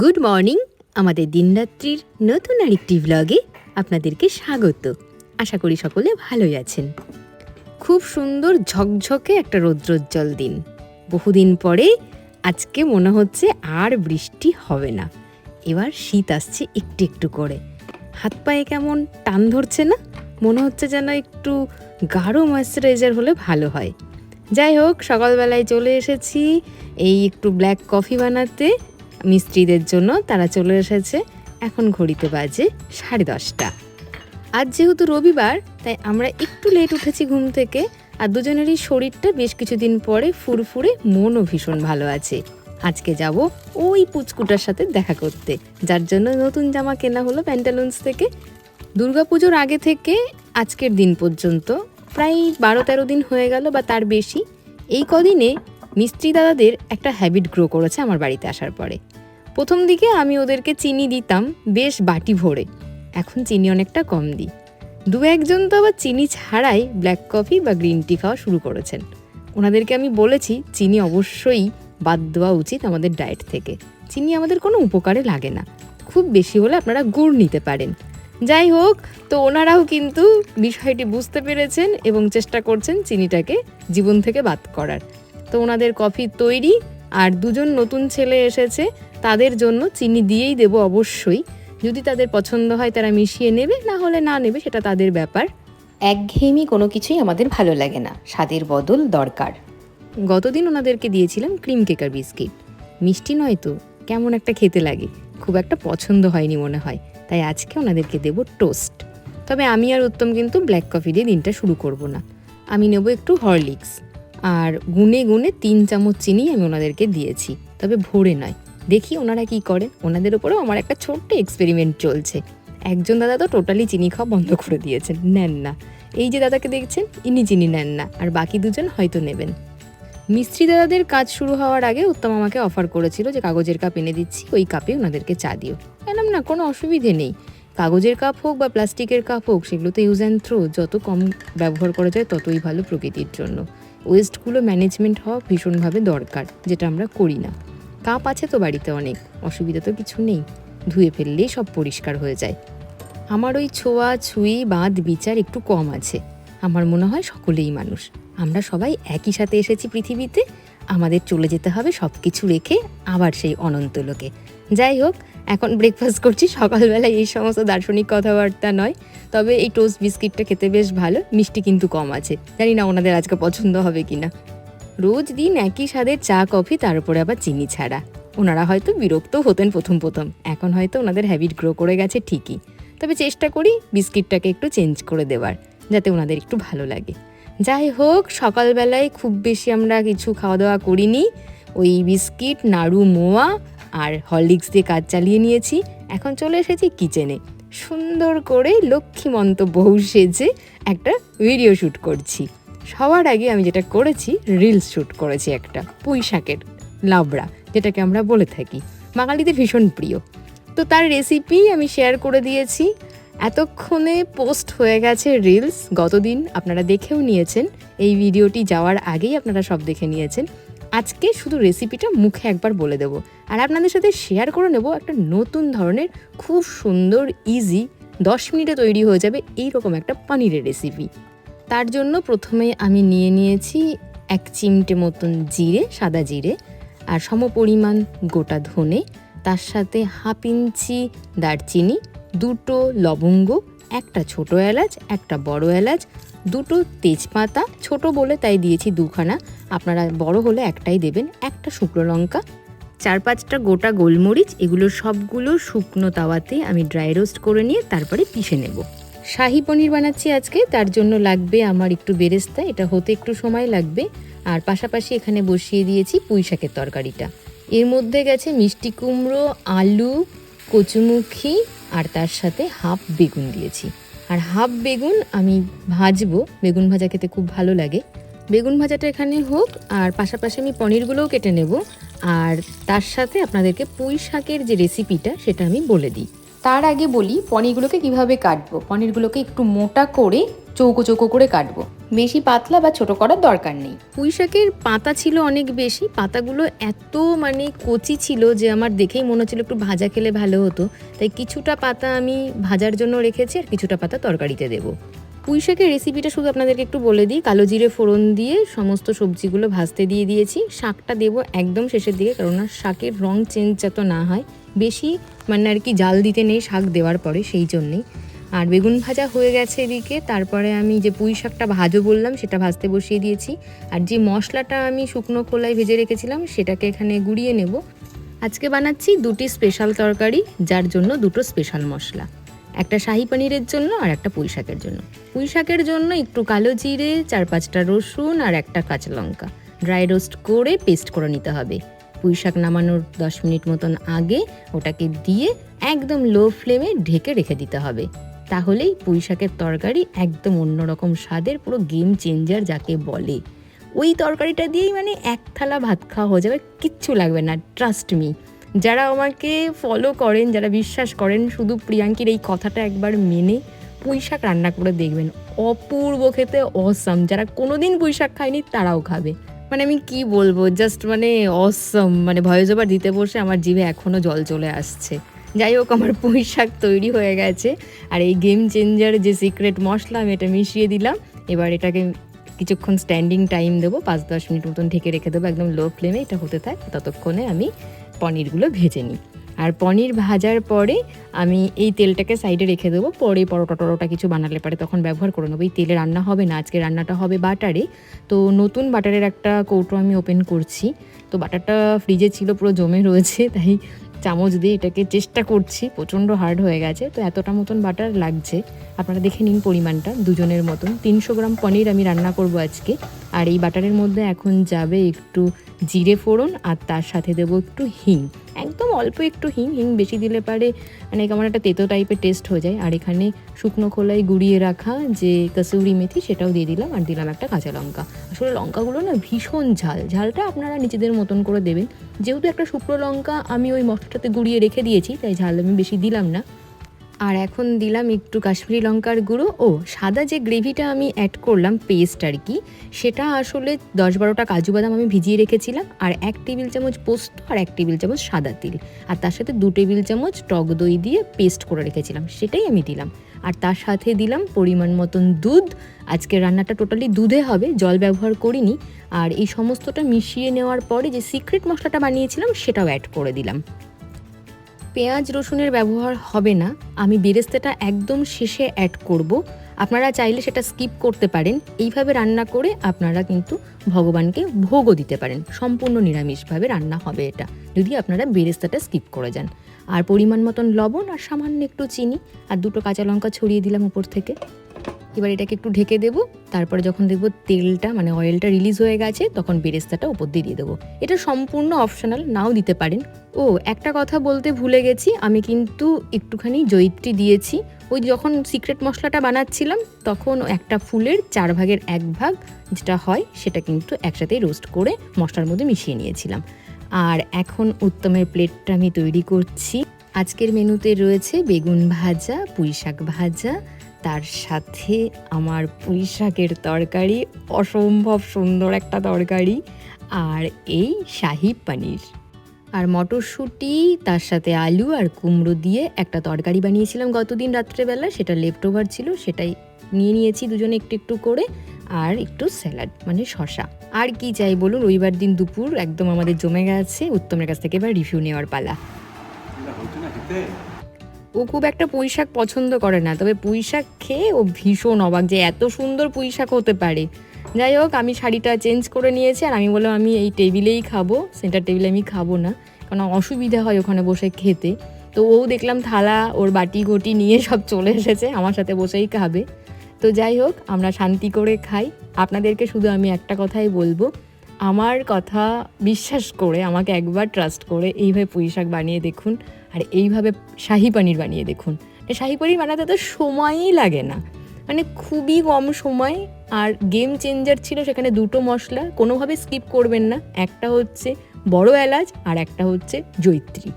Good morning, আমাদের দিনরাত্রির নতুন আরেকটি ব্লগে আপনাদেরকে স্বাগত। আশা করি সকলে ভালোই আছেন। খুব সুন্দর ঝকঝকে একটা রৌদ্রোজ্জ্বল দিন। বহুদিন পরে আজকে মনে হচ্ছে আর বৃষ্টি হবে না। এবার শীত আসছে একটু একটু করে। হাত পায়ে কেমন টান ধরছে না? মনে হচ্ছে যেন একটু গাঢ় ময়েশ্চারাইজার হলে ভালো হয়। যাই হোক, সকালবেলায় চলে এসেছি। এই একটু ব্ল্যাক কফি বানাতে। মিস্ত্রিদের জন্য তারা চলে এসেছে। এখন ঘড়িতে বাজে সাড়ে দশটা। আজ যেহেতু রবিবার, তাই আমরা একটু লেট উঠেছি ঘুম থেকে আর দুজনেরই শরীরটা বেশ কিছুদিন পরে ফুরফুরে মনও ভীষণ ভালো আছে। আজকে যাব ওই পুচকুটার সাথে দেখা করতে, যার জন্য নতুন জামা কেনা হলো প্যান্টালুন্স থেকে। দুর্গাপুজোর আগে থেকে আজকের দিন পর্যন্ত প্রায় বারো তেরো দিন হয়ে গেল বা তার বেশি। এই কদিনে মিস্ত্রি দাদাদের একটা হ্যাবিট গ্রো করেছে আমার বাড়িতে আসার পরে। প্রথম দিকে আমি ওদেরকে চিনি দিতাম, বেশ বাটি ভরে। এখন চিনি অনেকটা কম দিই। দু একজন তো আবার চিনি ছাড়াই ব্ল্যাক কফি বা গ্রিন টি খাওয়া শুরু করেছেন। ওনাদেরকে আমি বলেছি, চিনি অবশ্যই বাদ দেওয়া উচিত আমাদের ডায়েট থেকে। চিনি আমাদের কোনো উপকারে লাগে না। খুব বেশি হলে আপনারা গুড় নিতে পারেন। যাই হোক, তো ওনারাও কিন্তু বিষয়টি বুঝতে পেরেছেন এবং চেষ্টা করছেন চিনিটাকে জীবন থেকে বাদ করার। তো ওনাদের কফি তৈরি, আর দুজন নতুন ছেলে এসেছে তাদের জন্য চিনি দিয়েই দেবো অবশ্যই। যদি তাদের পছন্দ হয় তারা মিশিয়ে নেবে না হলে না নেবে সেটা তাদের ব্যাপার। একঘেয়েমি কোনো কিছুই আমাদের ভালো লাগে না। স্বাদের বদল দরকার। গতদিন ওনাদেরকে দিয়েছিলাম ক্রিম কেকার বিস্কিট। মিষ্টি নয় তো কেমন একটা খেতে লাগে। খুব একটা পছন্দ হয়নি মনে হয়। তাই আজকে ওনাদেরকে দেব টোস্ট। তবে আমি আর উত্তম কিন্তু ব্ল্যাক কফি দিয়ে দিনটা শুরু করব না। আমি নেব একটু হরলিক্স। আর গুনে গুনে তিন চামচ চিনি আমি ওনাদেরকে দিয়েছি। তবে ভোরে নয়। দেখি ওনারা কি করে। ওনাদের উপরেও আমার একটা ছোট্ট এক্সপেরিমেন্ট চলছে। একজন দাদা তো টোটালি চিনি খাওয়া বন্ধ করে দিয়েছেন। নেন না। এই যে দাদাকে দেখছেন, ইনি চিনি নেন না। আর বাকি দুজন হয়তো নেবেন। মিস্ত্রি দাদাদের কাজ শুরু হওয়ার আগে উত্তম আমাকে অফার করেছিল যে কাগজের কাপ এনে দিচ্ছি, ওই কাপে ওনাদেরকে চা দিও। বললাম না, কোনো অসুবিধে নেই। কাগজের কাপ হোক বা প্লাস্টিকের কাপ হোক সেগুলোতে ইউজ অ্যান্ড থ্রো যত কম ব্যবহার করা যায়, ততই ভালো প্রকৃতির জন্য। ওয়েস্টগুলো ম্যানেজমেন্ট হওয়া ভীষণভাবে দরকার, যেটা আমরা করি না। কাপ আছে তো বাড়িতে অনেক, অসুবিধা তো কিছু নেই। ধুয়ে ফেললেই সব পরিষ্কার হয়ে যায়। আমার ওই ছোঁয়া, ছুঁই, বাঁধ, বিচার একটু কম আছে। আমার মনে হয় সকলেই মানুষ। আমরা সবাই একই সাথে এসেছি পৃথিবীতে, আমাদের চলে যেতে হবে সব কিছু রেখে আবার সেই অনন্ত লোকে। যাই হোক, এখন ব্রেকফাস্ট করছি, সকালবেলায় এই সমস্ত দার্শনিক কথাবার্তা নয়, তবে এই টোস্ট বিস্কিটটা খেতে বেশ ভালো, মিষ্টি কিন্তু কম আছে। জানি না ওনাদের আজকে পছন্দ হবে কিনা। রোজ দিন একই স্বাদের চা, কফি, তার উপরে আবার চিনি ছাড়া। ওনারা হয়তো বিরক্ত হতেন প্রথম প্রথম। এখন হয়তো ওনাদের হ্যাবিট গ্রো করে গেছে ঠিকই। তবে চেষ্টা করি বিস্কিটটাকে একটু চেঞ্জ করে দেওয়ার, যাতে ওনাদের একটু ভালো লাগে। যাই হোক, সকালবেলায় খুব বেশি আমরা কিছু খাওয়া দাওয়া করিনি। ওই বিস্কিট, নাড়ু, মোয়া আর হরলিক্স দিয়ে কাজ চালিয়ে নিয়েছি। এখন চলে এসেছি কিচেনে সুন্দর করে লক্ষ্মীমন্ত বউ সেজে একটা ভিডিও শ্যুট করছি। সবার আগে আমি যেটা করেছি রিলস শ্যুট করেছি একটা পুঁই শাকের লাবড়া, যেটাকে আমরা বলে থাকি। বাঙালিদের ভীষণ প্রিয়। তো তার রেসিপি আমি শেয়ার করে দিয়েছি। এতক্ষণে পোস্ট হয়ে গেছে রিলস গতদিন আপনারা দেখেও নিয়েছেন। এই ভিডিওটি যাওয়ার আগেই আপনারা সব দেখে নিয়েছেন। আজকে শুধু রেসিপিটা মুখে একবার বলে দেবো। আর আপনাদের সাথে শেয়ার করে নেব একটা নতুন ধরনের, খুব সুন্দর ইজি দশ মিনিটে তৈরি হয়ে যাবে এই রকম একটা পনিরের রেসিপি তার জন্য প্রথমে আমি নিয়ে নিয়েছি এক চিমটে মতন জিরে, সাদা জিরে, আর সমপরিমাণ গোটা ধনে, তার সাথে হাফ ইঞ্চি দারচিনি, দুটো লবঙ্গ, একটা ছোট এলাচ, একটা বড় এলাচ, দুটো তেজপাতা, ছোট বলে তাই দিয়েছি দুখানা, আপনারা বড় হলে একটাই দেবেন, একটা শুকনো লঙ্কা, চার পাঁচটা গোটা গোলমরিচ, এগুলো সবগুলো শুকনো তাওয়াতে আমি ড্রাই রোস্ট করে নিয়ে তারপরে পিষে নেব। শাহি পনির বানাচ্ছি আজকে, তার জন্য লাগবে আমার একটু বেরেস্তা, এটা হতে একটু সময় লাগবে। আর পাশাপাশি এখানে বসিয়ে দিয়েছি পুঁই শাকের তরকারিটা। এর মধ্যে গেছে মিষ্টি কুমড়ো, আলু, কচুমুখী, আর তার সাথে হাফ বেগুন দিয়েছি। আর হাফ বেগুন আমি ভাজবো, বেগুন ভাজা খেতে খুব ভালো লাগে। বেগুন ভাজাটা এখানে হোক, আর পাশাপাশি আমি পনিরগুলোও কেটে নেব। আর তার সাথে আপনাদেরকে পুঁই শাকের যে রেসিপিটা সেটা আমি বলে দিই। তার আগে বলি, পনিরগুলোকে কীভাবে কাটবো? পনিরগুলোকে একটু মোটা করে, চৌকো চৌকো করে কাটবো। বেশি পাতলা বা ছোট করার দরকার নেই। পুঁইশাকের পাতা ছিল অনেক বেশি, পাতাগুলো এত মানে কচি ছিল যে আমার দেখেই মনে হচ্ছিল একটু ভাজা খেলে ভালো হতো। তাই কিছুটা পাতা আমি ভাজার জন্য রেখেছি আর কিছুটা পাতা তরকারিতে দেবো। পুঁই শাকের রেসিপিটা শুধু আপনাদেরকে একটু বলে দিই। কালো জিরে ফোড়ন দিয়ে সমস্ত সবজিগুলো ভাজতে দিয়ে দিয়েছি। শাকটা দেবো একদম শেষের দিকে কারণ শাকের রং চেঞ্জ যাতে না হয়, বেশি মানে আর কি জাল দিতে নেই শাক দেওয়ার পরে সেই জন্যেই। আর বেগুন ভাজা হয়ে গেছে এদিকে, তারপরে আমি যে পুঁই শাকটা ভাজো বললাম, সেটা ভাজতে বসিয়ে দিয়েছি। আর যে মশলাটা আমি শুকনো খোলায় ভেজে রেখেছিলাম, সেটাকে এখানে গুঁড়িয়ে নেব। আজকে বানাচ্ছি দুটি স্পেশাল তরকারি, যার জন্য দুটো স্পেশাল মশলা। একটা শাহি পনিরের জন্য আর একটা পুঁই শাকের জন্য। পুঁই শাকের জন্য একটু কালো জিরে, চার পাঁচটা রসুন আর একটা কাঁচা লঙ্কা। ড্রাই রোস্ট করে পেস্ট করে নিতে হবে। পুঁই শাক নামানোর দশ মিনিট মতন আগে ওটাকে দিয়ে একদম লো ফ্লেমে ঢেকে রেখে দিতে হবে। তাহলেই পুঁই শাকের তরকারি একদম অন্যরকম স্বাদের, পুরো গেম চেঞ্জার যাকে বলে। ওই তরকারিটা দিয়েই মানে এক থালা ভাত খাওয়া হয়ে যাবে, কিচ্ছু লাগবে না ট্রাস্ট মি যারা আমাকে ফলো করেন, যারা বিশ্বাস করেন, শুধু প্রিয়াঙ্কির এই কথাটা একবার মেনে পুঁই শাক রান্না করে দেখবেন। অপূর্ব খেতে অসম যারা কোনোদিন পুঁই শাক খায়নি, তারাও খাবে। মানে আমি কি বলব? জাস্ট মানে অসম মানে ভয়েস ওভার দিতে বসে আমার জিভে এখনও জল চলে আসছে। যাই হোক, আমার পুঁই শাক তৈরি হয়ে গেছে। আর এই গেম চেঞ্জার যে সিক্রেট মশলা, আমি এটা মিশিয়ে দিলাম। এবার এটাকে কিছুক্ষণ স্ট্যান্ডিং টাইম দেবো। পাঁচ দশ মিনিট মতন ঢেকে রেখে দেবো। একদম লো ফ্লেমে এটা হতে থাক। ততক্ষণে আমি পনিরগুলো ভেজে নিই। আর পনির ভাজার পরে আমি এই তেলটাকে সাইডে রেখে দেবো। পরে পরোটা টরোটা কিছু বানালে পারে তখন ব্যবহার করে নেব। এই তেলে রান্না হবে না, আজকে রান্নাটা হবে বাটারে। তো নতুন বাটারের একটা কৌটো আমি ওপেন করছি। তো বাটারটা ফ্রিজে ছিল, পুরো জমে রয়েছে, তাই চামচ দিয়ে এটাকে চেষ্টা করছি। প্রচণ্ড হার্ড হয়ে গেছে। তো এতটা মতন বাটার লাগছে। আপনারা দেখে নিন পরিমাণটা। দুজনের মতন। তিনশো গ্রাম পনির আমি রান্না করব আজকে। আর এই বাটারের মধ্যে এখন যাবে একটু জিরে ফোড়ন আর তার সাথে দেবো একটু হিং। একদম অল্প একটু হিং হিং বেশি দিলে পারে মানে কেমন একটা তেতো টাইপের টেস্ট হয়ে যায়। আর এখানে শুকনো খোলায় গুঁড়িয়ে রাখা যে কসুরি মেথি সেটাও দিয়ে দিলাম আর দিলাম একটা কাঁচা লঙ্কা। আসলে লঙ্কাগুলো না ভীষণ ঝাল। ঝালটা আপনারা নিজেদের মতন করে দেবেন। যেহেতু একটা শুকনো লঙ্কা আমি ওই মশলাটাতে গুঁড়িয়ে রেখে দিয়েছি, তাই ঝাল আমি বেশি দিলাম না। আর এখন দিলাম একটু কাশ্মীরি লঙ্কার গুঁড়ো। ও, সাদা যে গ্রেভিটা আমি অ্যাড করলাম পেস্ট আর কি, সেটা আসলে দশ বারোটা কাজু বাদাম আমি ভিজিয়ে রেখেছিলাম, আর এক টেবিল চামচ পোস্ত আর এক টেবিল চামচ সাদা তিল। আর তার সাথে দু টেবিল চামচ টক দই দিয়ে পেস্ট করে রেখেছিলাম, সেটাই আমি দিলাম। আর তার সাথে দিলাম পরিমাণ মতন দুধ। আজকে রান্নাটা টোটালি দুধে হবে, জল ব্যবহার করিনি। আর এই সমস্তটা মিশিয়ে নেওয়ার পরে যে সিক্রেট মশলাটা বানিয়েছিলাম, সেটাও অ্যাড করে দিলাম। পেঁয়াজ রসুনের ব্যবহার হবে না। আমি বেরেস্তাটা একদম শেষে অ্যাড করব। আপনারা চাইলে সেটা স্কিপ করতে পারেন। এইভাবে রান্না করে আপনারা কিন্তু ভগবানকে ভোগও দিতে পারেন। সম্পূর্ণ নিরামিষভাবে রান্না হবে এটা। যদি আপনারা বেরেস্তাটা স্কিপ করে যান। আর পরিমাণ মতন লবণ আর সামান্য একটু চিনি আর দুটো কাঁচা লঙ্কা ছড়িয়ে দিলাম উপর থেকে। এবার এটাকে একটু ঢেকে দেবো। তারপরে যখন দেখব তেলটা মানে অয়েলটা রিলিজ হয়ে গেছে, তখন বেরেস্তাটা উপর দিয়ে দিয়ে দেবো। এটা সম্পূর্ণ অপশনাল নাও দিতে পারেন। ও, একটা কথা বলতে ভুলে গেছি, আমি কিন্তু একটুখানি জয়িত্রী দিয়েছি। ওই যখন সিক্রেট মশলাটা বানাচ্ছিলাম, তখন একটা ফুলের চার ভাগের এক ভাগ যেটা হয়, সেটা কিন্তু একসাথেই রোস্ট করে মশলার মধ্যে মিশিয়ে নিয়েছিলাম। আর এখন উত্তমের প্লেটটা আমি তৈরি করছি। আজকের মেনুতে রয়েছে বেগুন ভাজা পুঁই শাক ভাজা তার সাথে আমার পুঁই শাকের তরকারি, অসম্ভব সুন্দর একটা তরকারি আর এই শাহি পনির। আর মটরশুঁটি, তার সাথে আলু আর কুমড়ো দিয়ে একটা তরকারি বানিয়েছিলাম গতদিন রাত্রেবেলা। সেটা লেফট ওভার ছিল, সেটাই নিয়ে নিয়েছি দুজনে একটু একটু করে। আর একটু স্যালাড মানে শশা আর কি চাই বলুন, রবিবার দিন দুপুর একদম আমাদের জমে গেছে। উত্তমের কাছ থেকে এবার রিভিউ নেওয়ার পালা। ও খুব একটা পুঁই শাক পছন্দ করে না। তবে পুঁই শাক খেয়ে ও ভীষণ অবাক যে এত সুন্দর পুঁই শাক হতে পারে। যাই হোক, আমি শাড়িটা চেঞ্জ করে নিয়েছি আর আমি বললাম, আমি এই টেবিলেই খাব, সেন্টার টেবিলে আমি খাব না, কারণ অসুবিধা হয় ওখানে বসে খেতে। তো ও দেখলাম থালা, ওর বাটি ঘটি নিয়ে সব চলে এসেছে, আমার সাথে বসেই খাবে। তো যাই হোক, আমরা শান্তি করে খাই। আপনাদেরকে শুধু আমি একটা কথাই বলব, আমার কথা বিশ্বাস করে, আমাকে একবার ট্রাস্ট করে এইভাবে পুঁই শাক বানিয়ে দেখুন। আর এইভাবে শাহি পনির বানিয়ে দেখুন। এই শাহি পনির বানাতে তো সময়ই লাগে না। মানে খুবই কম সময় আর গেম চেঞ্জার ছিল সেখানে দুটো মশলা, কোনোভাবে স্কিপ করবেন না। একটা হচ্ছে বড় এলাচ আর একটা হচ্ছে জৈত্রী।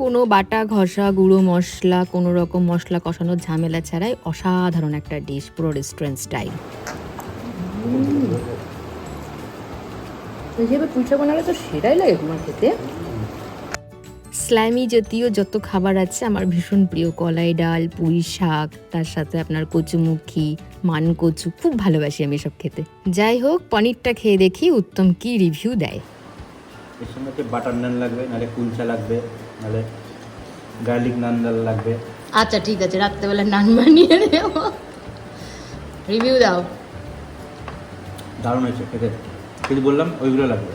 কোনো বাটা, ঘষা, গুঁড়ো মশলা, কোনো রকম মশলা কষানোর ঝামেলা ছাড়াই অসাধারণ একটা ডিশ পুরো রেস্টুরেন্ট স্টাইল বানালে তো সেটাই লাগে তোমার খেতে। স্ল্যামি জাতীয় যত খাবার আছে আমার ভীষণ প্রিয়। কলাই ডাল পুঁই শাক তার সাথে আপনার কচুমুখী মান কচু খুব ভালোবাসি আমি সব খেতে। যাই হোক পনিরটা খেয়ে দেখি উত্তম কি রিভিউ দেয়। এর সঙ্গে বাটার নান লাগবে নাহলে কুলচা লাগবে নাহলে গার্লিক নান ডাল লাগবে। আচ্ছা ঠিক আছে রাত্রেবেলা নান বানিয়ে নেব। রিভিউ দাও। দারুণ হয়েছে খেতে। কিন্তু বললাম ওইগুলো লাগবে।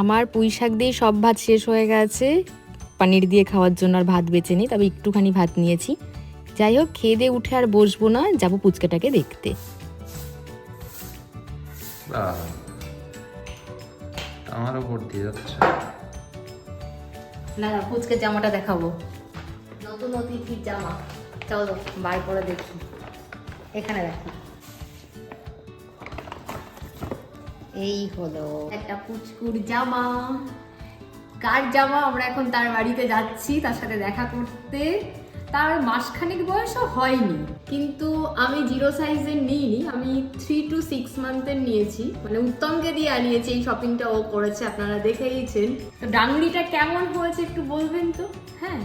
আমার পুঁই শাক দিয়ে সব ভাত শেষ হয়ে গেছে। পনির দিয়ে খাওয়ার জন্য আর ভাত বেঁচে নেই তবে একটুখানি ভাত নিয়েছি। যাই হোক খেয়ে দিয়ে উঠে আর বসবো না যাব পুচকাটাকে দেখতে। আমার ওপর দিয়ে যাচ্ছে। না না পুচকে জামাটা দেখাবো। নতুন অতিথির জামা। চলো বার করে দেখি। এখানে দেখো এই হলো একটা পুচকুর জামা। কার জামা? আমরা এখন তার বাড়িতে যাচ্ছি, তার সাথে দেখা করতে। তার মাসখানেক বয়সও হয়নি, কিন্তু আমি জিরো সাইজের নিইনি, আমি থ্রি টু সিক্স মান্থের নিয়েছি। মানে উত্তমকে দিয়ে আনিয়েছি, এই শপিংটা ও করেছে, আপনারা দেখেইছেন। তো ডাংরিটা কেমন হয়েছে একটু বলবেন তো? হ্যাঁ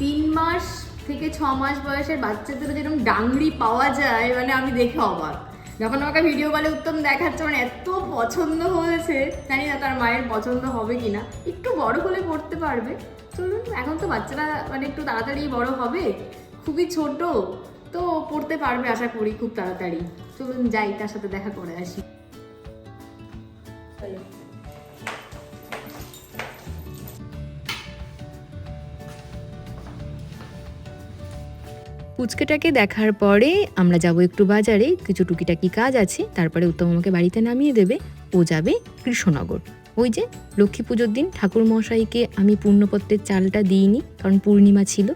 তিন মাস থেকে ছ মাস বয়সের বাচ্চাদের যেরকম ডাংরি পাওয়া যায় মানে আমি দেখে অবাক। যখন আমাকে ভিডিও কলে উত্তম দেখাচ্ছে মানে এত পছন্দ হয়েছে, জানি না তার মায়ের পছন্দ হবে কি না একটু বড় হলে পড়তে পারবে। চলুন, এখন তো বাচ্চারা মানে একটু তাড়াতাড়ি বড় হবে, খুবই ছোট, তো পড়তে পারবে আশা করি খুব তাড়াতাড়ি। চলুন যাই, তার সাথে দেখা করে আসি। পুচকেটাকে দেখার পরে আমরা যাব একটু বাজারে। কিছু টুকিটাকি কাজ আছে। তারপরে উত্তম আমাকে বাড়িতে নামিয়ে দেবে। ও যাবে কৃষ্ণনগর। ওই যে লক্ষ্মী পুজোর দিন ঠাকুর মশাইকে আমি পূর্ণপত্রের চালটা দিইনি, কারণ পূর্ণিমা ছিল।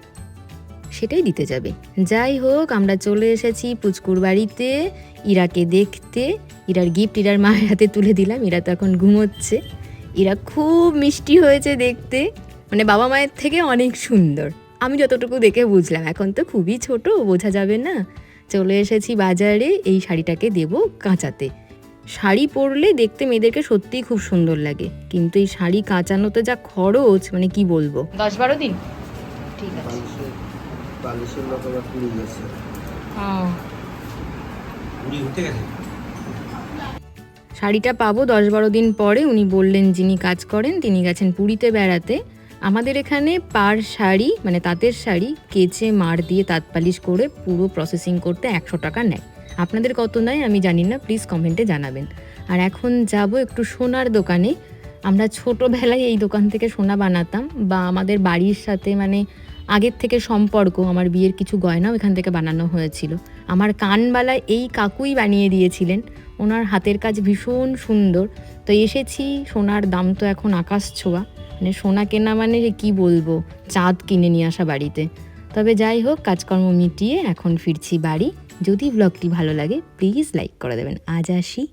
সেটাই দিতে যাবে। যাই হোক, আমরা চলে এসেছি পুচকুর বাড়িতে। ইরাকে দেখতে। ইরার গিফট ইরার মায়ের হাতে তুলে দিলাম। ইরা তো এখন ঘুমোচ্ছে। ইরা খুব মিষ্টি হয়েছে দেখতে। মানে বাবা মায়ের থেকে অনেক সুন্দর। আমি যতটুকু দেখে বুঝলাম এখন তো খুবই ছোট বোঝা যাবে না। চলে এসেছি বাজারে এই শাড়িটাকে দেব কাঁচাতে। শাড়ি পরলে দেখতে মেয়েদেরকে সত্যিই খুব সুন্দর লাগে। কিন্তু এই শাড়ি কাঁচানোতে যা খরচ মানে কি বলব? দশ বারো দিন? ঠিক আছে। শাড়িটা পাবো দশ বারো দিন পরে উনি বললেন যিনি কাজ করেন তিনি গেছেন পুরীতে বেড়াতে। আমাদের এখানে পার শাড়ি মানে তাঁতের শাড়ি, কেচে মার দিয়ে তাঁত পালিশ করে পুরো প্রসেসিং করতে একশো টাকা নেয়। আপনাদের কত নেয় আমি জানি না প্লিজ কমেন্টে জানাবেন। আর এখন যাব একটু সোনার দোকানে। আমরা ছোটোবেলায় এই দোকান থেকে সোনা বানাতাম বা আমাদের বাড়ির সাথে মানে আগের থেকে সম্পর্ক, আমার বিয়ের কিছু গয়নাও এখান থেকে বানানো হয়েছিল। আমার কানবালা এই কাকুই বানিয়ে দিয়েছিলেন। ওনার হাতের কাজ ভীষণ সুন্দর। তো এসেছি, সোনার দাম তো এখন আকাশ ছোঁয়া। মানে সোনা কেনা মানে কি বলব? চাঁদ কিনে নিয়ে আসা বাড়িতে। তবে যাই হোক, কাজকর্ম মিটিয়ে এখন ফিরছি বাড়ি। যদি ব্লগটি ভালো লাগে প্লিজ লাইক করে দেবেন। আজ আসি।